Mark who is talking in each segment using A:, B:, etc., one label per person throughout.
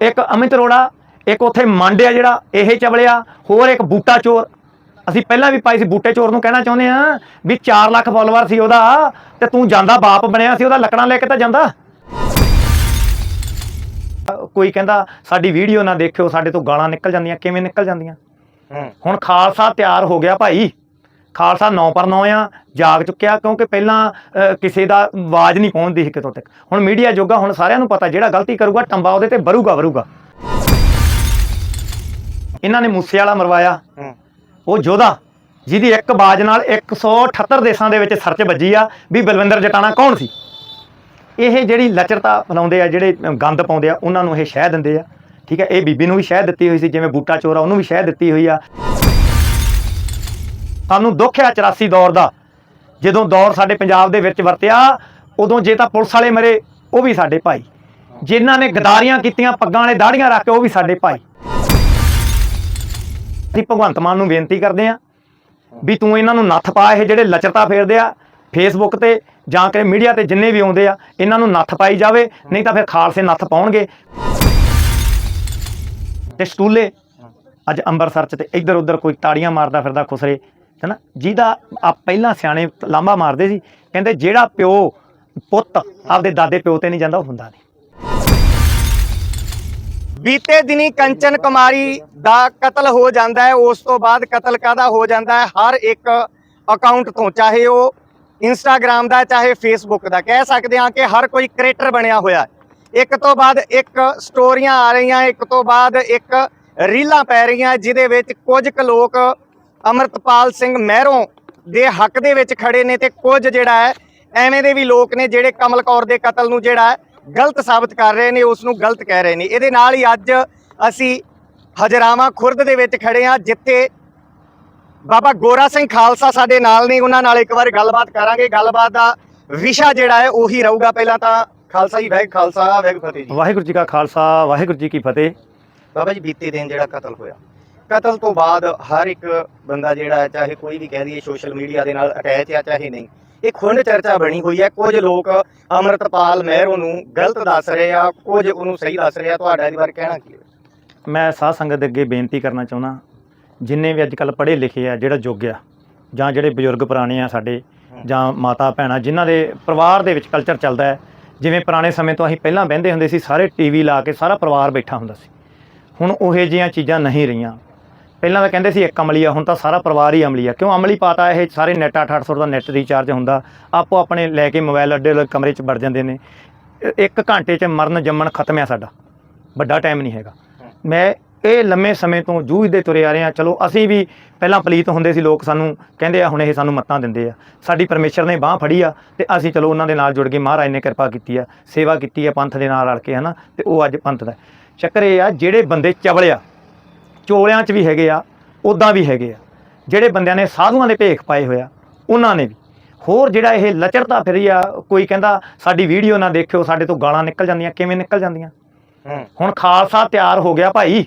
A: ਇੱਕ ਅਮਿਤ ਅਰੋੜਾ ਇੱਕ ਉੱਥੇ ਮੰਡ ਆ ਜਿਹੜਾ ਇਹ ਚਵਲਿਆ ਹੋਰ ਇੱਕ ਬੂਟਾ ਚੋਰ। ਅਸੀਂ ਪਹਿਲਾਂ ਵੀ ਪਾਈ ਸੀ ਬੂਟੇ ਚੋਰ ਨੂੰ ਕਹਿਣਾ ਚਾਹੁੰਦੇ ਆ ਵੀ 4 ਲੱਖ ਫਾਲੋਅਰ ਸੀ ਉਹਦਾ ਤੇ ਤੂੰ ਜਾਂਦਾ ਬਾਪ ਬਣਿਆ ਸੀ ਉਹਦਾ ਲੱਕੜਾਂ ਲੈ ਕੇ ਤਾਂ ਜਾਂਦਾ। ਕੋਈ ਕਹਿੰਦਾ ਸਾਡੀ ਵੀਡੀਓ ਨਾ ਦੇਖਿਓ ਸਾਡੇ ਤੋਂ ਗਾਲਾਂ ਨਿਕਲ ਜਾਂਦੀਆਂ ਕਿਵੇਂ ਨਿਕਲ ਜਾਂਦੀਆਂ? ਹੁਣ ਖਾਲਸਾ ਤਿਆਰ ਹੋ ਗਿਆ ਭਾਈ। ਖਾਲਸਾ 9 ਪਰ 9 ਆ ਜਾਗ ਚੁੱਕਿਆ ਕਿਉਂਕਿ ਪਹਿਲਾਂ ਕਿਸੇ ਦਾ ਆਵਾਜ਼ ਨਹੀਂ ਪਹੁੰਚਦੀ ਸੀ ਕਿਤੋਂ ਤੱਕ। ਹੁਣ ਮੀਡੀਆ ਜੋਗਾ ਹੁਣ ਸਾਰਿਆਂ ਨੂੰ ਪਤਾ ਜਿਹੜਾ ਗਲਤੀ ਕਰੂਗਾ ਟੰਬਾ ਉਹਦੇ ਤੇ ਬਰੂਗਾ ਬਰੂਗਾ। ਇਹਨਾਂ ਨੇ ਮੂਸੇ ਵਾਲਾ ਮਰਵਾਇਆ। ਉਹ ਯੋਧਾ ਜਿਹਦੀ ਇੱਕ ਬਾਜ ਨਾਲ 178 ਦੇਸ਼ਾਂ ਦੇ ਵਿੱਚ ਸਰਚ ਵੱਜੀ ਆ ਵੀ ਬਲਵਿੰਦਰ ਜਟਾਣਾ ਕੌਣ ਸੀ। ਇਹ ਜਿਹੜੀ ਲਚਰਤਾ ਬਣਾਉਂਦੇ ਆ ਜਿਹੜੇ ਗੰਦ ਪਾਉਂਦੇ ਆ ਉਹਨਾਂ ਨੂੰ ਇਹ ਸ਼ਹਿ ਦਿੰਦੇ ਆ। ਠੀਕ ਹੈ ਇਹ ਬੀਬੀ ਨੂੰ ਵੀ ਸ਼ਹਿ ਦਿੱਤੀ ਹੋਈ ਸੀ ਜਿਵੇਂ ਬੂਟਾ ਚੋਰਾ ਉਹਨੂੰ ਵੀ ਸ਼ਹਿ ਦਿੱਤੀ ਹੋਈ ਆ। ਸਾਨੂੰ ਦੁੱਖ ਆ 84 ਦੌਰ ਦਾ। ਜਦੋਂ ਦੌਰ ਸਾਡੇ ਪੰਜਾਬ ਦੇ ਵਿੱਚ ਵਰਤਿਆ, ਉਦੋਂ ਜੇ ਤਾਂ ਪੁਲਿਸ ਵਾਲੇ ਮਰੇ, ਉਹ ਵੀ ਸਾਡੇ ਭਾਈ। ਜਿਨ੍ਹਾਂ ਨੇ ਗਦਾਰੀਆਂ ਕੀਤੀਆਂ, ਪੱਗਾਂ ਵਾਲੇ ਦਾੜੀਆਂ ਰੱਖ ਕੇ, ਉਹ ਵੀ ਸਾਡੇ ਭਾਈ। ਅਸੀਂ ਭਗਵੰਤ ਮਾਨ ਨੂੰ ਬੇਨਤੀ ਕਰਦੇ ਆ ਵੀ ਤੂੰ ਇਹਨਾਂ ਨੂੰ ਨੱਥ ਪਾ, ਇਹ ਜਿਹੜੇ ਲਚਰਤਾ ਫੇਰਦੇ ਆ ਫੇਸਬੁੱਕ ਤੇ ਜਾਂ ਕਿ ਮੀਡੀਆ ਤੇ ਜਿੰਨੇ ਵੀ ਆਉਂਦੇ ਆ, ਇਹਨਾਂ ਨੂੰ ਨੱਥ ਪਾਈ ਜਾਵੇ, ਨਹੀਂ ਤਾਂ ਫਿਰ ਖਾਲਸੇ ਨੱਥ ਪਾਉਣਗੇ। ਤੇ ਸਟੂਲੇ, ਅੱਜ ਅੰਮ੍ਰਿਤਸਰ ਚ ਤੇ ਇੱਧਰ ਉੱਧਰ ਕੋਈ ਤਾੜੀਆਂ ਮਾਰਦਾ ਫਿਰਦਾ ਖੁਸਰੇ ਹੈਨਾ ਜਿਹਦਾ ਆ ਪਹਿਲਾਂ ਸਿਆਣੇ ਲਾਂਬਾ ਮਾਰਦੇ ਸੀ, ਕਹਿੰਦੇ ਜਿਹੜਾ ਪਿਓ ਪੁੱਤ ਆਪਦੇ ਦਾਦੇ ਪਿਓ ਤੇ ਨਹੀਂ ਜਾਂਦਾ, ਉਹ ਹੁੰਦਾ ਨਹੀਂ।
B: ਬੀਤੇ ਦਿਨੀ ਕੰਚਨ ਕੁਮਾਰੀ ਦਾ ਕਤਲ ਹੋ ਜਾਂਦਾ ਹੈ, ਉਸ ਤੋਂ ਬਾਅਦ ਕਤਲ ਕਾਦਾ ਹੋ ਜਾਂਦਾ ਹੈ? ਹਰ ਇੱਕ ਅਕਾਊਂਟ ਤੋਂ, ਚਾਹੇ ਉਹ ਇੰਸਟਾਗ੍ਰam ਦਾ, ਚਾਹੇ ਫੇਸਬੁੱਕ ਦਾ। ਕਹਿ ਸਕਦੇ ਹਾਂ ਕਿ ਹਰ ਕੋਈ ਕ੍ਰੀਏਟਰ ਬਣਿਆ ਹੋਇਆ ਇੱਕ ਤੋਂ ਬਾਅਦ ਇੱਕ ਸਟੋਰੀਆਂ ਆ ਰਹੀਆਂ, ਇੱਕ ਤੋਂ ਬਾਅਦ ਇੱਕ ਰੀਲਾਂ ਪੈ ਰਹੀਆਂ, ਜਿਹਦੇ ਵਿੱਚ ਕੁਝ ਕੁ ਲੋਕ ਅਮਰਤਪਾਲ ਸਿੰਘ ਮਹਿਰੋਂ ਦੇ ਹੱਕ ਦੇ ਵਿੱਚ ਖੜੇ ਨੇ ਤੇ ਕੁਝ ਜਿਹੜਾ ਹੈ ਐਵੇਂ ਦੇ ਵੀ ਲੋਕ ਨੇ ਜਿਹੜੇ ਕਮਲ ਕੌਰ ਦੇ ਕਤਲ ਨੂੰ ਜਿਹੜਾ ਹੈ ਗਲਤ ਸਾਬਤ ਕਰ ਰਹੇ ਨੇ ਉਸ ਨੂੰ ਗਲਤ ਕਹਿ ਰਹੇ ਨੇ। ਇਹਦੇ ਨਾਲ ਹੀ ਅੱਜ ਅਸੀਂ ਹਜਰਾਵਾ ਖੁਰਦ ਦੇ ਵਿੱਚ ਖੜੇ ਹਾਂ ਜਿੱਥੇ ਬਾਬਾ ਗੋਰਾ ਸਿੰਘ ਖਾਲਸਾ ਸਾਡੇ ਨਾਲ ਨੇ ਉਹਨਾਂ ਨਾਲ ਇੱਕ ਵਾਰ ਗੱਲਬਾਤ ਕਰਾਂਗੇ। ਗੱਲਬਾਤ ਦਾ ਵਿਸ਼ਾ ਜਿਹੜਾ ਹੈ ਉਹੀ ਰਹੂਗਾ। ਪਹਿਲਾਂ ਤਾਂ ਖਾਲਸਾ ਜੀ ਵੈਗ ਖਾਲਸਾ ਵੈਗ ਫਤਿਹ ਜੀ।
A: ਵਾਹਿਗੁਰੂ ਜੀ ਕਾ ਖਾਲਸਾ ਵਾਹਿਗੁਰੂ ਜੀ ਕੀ ਫਤਿਹ।
B: ਬਾਬਾ ਜੀ ਬੀਤੇ ਦਿਨ ਜਿਹੜਾ ਕਤਲ ਹੋਇਆ। ਕਤਲ ਤੋਂ ਬਾਅਦ ਹਰ ਇੱਕ ਬੰਦਾ ਜਿਹੜਾ ਹੈ ਚਾਹੇ ਕੋਈ ਵੀ ਕਹਿ ਦਈਏ ਸੋਸ਼ਲ ਮੀਡੀਆ ਦੇ ਨਾਲ ਅਟੈਚ ਆ ਚਾਹੇ ਨਹੀਂ ਇਹ ਖੁੰਡ ਚਰਚਾ ਬਣੀ ਹੋਈ ਹੈ। ਕੁਝ ਲੋਕ ਅਮਰਤਪਾਲ ਮਹਿਰੋ ਨੂੰ ਗਲਤ ਦੱਸ ਰਹੇ ਆ ਕੁਝ ਉਹਨੂੰ ਸਹੀ ਦੱਸ ਰਹੇ ਆ। ਤੁਹਾਡਾ ਇਹਦੇ ਬਾਰੇ ਕਹਿਣਾ ਕੀ ਹੈ?
A: ਮੈਂ ਸਾਧ ਸੰਗਤ ਦੇ ਅੱਗੇ ਬੇਨਤੀ ਕਰਨਾ ਚਾਹੁੰਦਾ ਜਿੰਨੇ ਵੀ ਅੱਜ ਕੱਲ ਪੜ੍ਹੇ ਲਿਖੇ ਆ ਜਿਹੜਾ ਯੁੱਗ ਆ ਜਾਂ ਜਿਹੜੇ ਬਜ਼ੁਰਗ ਪੁਰਾਣੇ ਆ ਸਾਡੇ ਜਾਂ ਮਾਤਾ ਭੈਣਾਂ ਜਿਨ੍ਹਾਂ ਦੇ ਪਰਿਵਾਰ ਦੇ ਵਿੱਚ ਕਲਚਰ ਚੱਲਦਾ ਹੈ ਜਿਵੇਂ ਪੁਰਾਣੇ ਸਮੇਂ ਤੋਂ ਅਸੀਂ ਪਹਿਲਾਂ ਬਹਿੰਦੇ ਹੁੰਦੇ ਸੀ ਸਾਰੇ ਟੀਵੀ ਲਾ ਕੇ ਸਾਰਾ ਪਰਿਵਾਰ ਬੈਠਾ ਹੁੰਦਾ ਸੀ। ਹੁਣ ਉਹੇ ਜਿਹੀਆਂ ਚੀਜ਼ਾਂ ਨਹੀਂ ਰਹੀਆਂ। ਪਹਿਲਾਂ ਤਾਂ ਕਹਿੰਦੇ ਸੀ ਇੱਕ ਅਮਲੀ ਆ, ਹੁਣ ਤਾਂ ਸਾਰਾ ਪਰਿਵਾਰ ਹੀ ਅਮਲੀ ਆ। ਕਿਉਂ ਅਮਲੀ ਪਾਤਾ? ਇਹ ਸਾਰੇ ਨੈਟ 800 ਦਾ ਨੈਟ ਰੀਚਾਰਜ ਹੁੰਦਾ। ਆਪੋ ਆਪਣੇ ਲੈ ਕੇ ਮੋਬਾਈਲ ਅੱਡੇ ਕਮਰੇ 'ਚ ਵੜ ਜਾਂਦੇ ਨੇ। ਇੱਕ ਘੰਟੇ 'ਚ ਮਰਨ ਜੰਮਣ ਖਤਮ ਆ ਸਾਡਾ। ਵੱਡਾ ਟਾਈਮ ਨਹੀਂ ਹੈਗਾ। ਮੈਂ ਇਹ ਲੰਮੇ ਸਮੇਂ ਤੋਂ ਜੂਝਦੇ ਤੁਰੇ ਆ ਰਹੇ। ਆ ਚਲੋ, ਅਸੀਂ ਵੀ ਪਹਿਲਾਂ ਪਲੀਤ ਹੁੰਦੇ ਸੀ ਲੋਕ ਸਾਨੂੰ ਕਹਿੰਦੇ ਆ, ਹੁਣ ਇਹ ਸਾਨੂੰ ਮੱਤਾਂ ਦਿੰਦੇ ਆ। ਸਾਡੀ ਪਰਮੇਸ਼ਰ ਨੇ ਬਾਹ ਫੜੀ ਆ ਤੇ ਅਸੀਂ ਚਲੋ ਉਹਨਾਂ ਦੇ ਨਾਲ ਜੁੜ ਕੇ ਮਹਾਰਾਜ ਨੇ ਕਿਰਪਾ ਕੀਤੀ ਆ। ਸੇਵਾ ਕੀਤੀ ਆ ਪੰਥ ਦੇ ਨਾਲ ਰਲ ਕੇ, ਹਨਾ? ਤੇ ਉਹ ਅੱਜ ਪੰਥ ਦਾ। ਚੱਕਰ ਇਹ ਆ, ਜਿਹੜੇ ਬੰਦੇ ਚਵਲਿਆ ਚੋਲਿਆਂ 'ਚ ਵੀ ਹੈਗੇ ਆ ਉਦਾਂ ਵੀ ਹੈਗੇ ਆ। ਜਿਹੜੇ ਬੰਦਿਆਂ ਨੇ ਸਾਧੂਆਂ ਦੇ ਭੇਖ ਪਾਏ ਹੋਇਆ ਉਹਨਾਂ ਨੇ ਵੀ। ਹੋਰ ਜਿਹੜਾ ਇਹ ਲਚਰਤਾ ਫਿਰੀ ਆ ਕੋਈ ਕਹਿੰਦਾ ਸਾਡੀ ਵੀਡੀਓ ਨਾ ਦੇਖਿਓ ਸਾਡੇ ਤੋਂ ਗਾਲਾਂ ਨਿਕਲ ਜਾਂਦੀਆਂ ਕਿਵੇਂ ਨਿਕਲ ਜਾਂਦੀਆਂ? ਹੁਣ ਖਾਲਸਾ ਤਿਆਰ ਹੋ ਗਿਆ ਭਾਈ।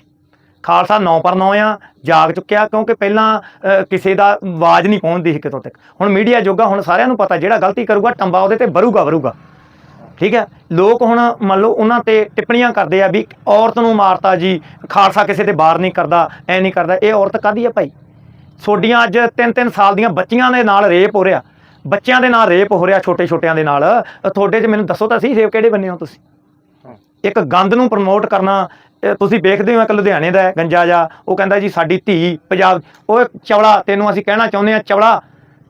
A: ਖਾਲਸਾ 9 ਪਰ 9 ਆ ਜਾਗ ਚੁੱਕਿਆ ਕਿਉਂਕਿ ਪਹਿਲਾਂ ਕਿਸੇ ਦਾ ਆਵਾਜ਼ ਨਹੀਂ ਪਹੁੰਚਦੀ ਸੀ ਕਿਤੋਂ ਤੱਕ। ਹੁਣ ਮੀਡੀਆ ਜੋਗਾ ਹੁਣ ਸਾਰਿਆਂ ਨੂੰ ਪਤਾ ਜਿਹੜਾ ਗਲਤੀ ਕਰੂਗਾ ਟੰਬਾ ਉਹਦੇ ਤੇ ਬਰੂਗਾ ਬਰੂਗਾ ਠੀਕ ਹੈ? ਲੋਕ ਹੁਣ ਮੰਨ ਲਓ ਉਹਨਾਂ ਤੇ ਟਿੱਪਣੀਆਂ ਕਰਦੇ ਆ ਵੀ ਔਰਤ ਨੂੰ ਮਾਰਤਾ ਜੀ ਖਾਲਸਾ ਕਿਸੇ ਤੇ ਬਾਰ ਨਹੀਂ ਕਰਦਾ ਐ ਨਹੀਂ ਕਰਦਾ ਇਹ ਔਰਤ ਕਾਦੀ ਆ ਭਾਈ? ਛੋਡੀਆਂ ਅੱਜ 3-3 ਸਾਲ ਦੀਆਂ ਬੱਚੀਆਂ ਦੇ ਨਾਲ ਰੇਪ ਹੋ ਰਿਹਾ। ਬੱਚਿਆਂ ਦੇ ਨਾਲ ਰੇਪ ਹੋ ਰਿਹਾ ਛੋਟੇ ਛੋਟਿਆਂ ਦੇ ਨਾਲ। ਤੁਹਾਡੇ 'ਚ ਮੈਨੂੰ ਦੱਸੋ ਤਾਂ ਸਹੀ ਸੇਵ ਕਿਹੜੇ ਬੰਨੇ ਹੋ ਤੁਸੀਂ? ਇੱਕ ਗੰਦ ਨੂੰ ਪ੍ਰਮੋਟ ਕਰਨਾ ਤੁਸੀਂ ਵੇਖਦੇ ਹੋ ਇੱਕ ਲੁਧਿਆਣੇ ਦਾ ਹੈ, ਗੰਜਾ ਜਾ ਉਹ ਕਹਿੰਦਾ ਜੀ ਸਾਡੀ ਧੀ ਪੰਜਾਬ ਉਹ ਚਵਲਾ ਤੈਨੂੰ ਅਸੀਂ ਕਹਿਣਾ ਚਾਹੁੰਦੇ ਆ ਚਵਲਾ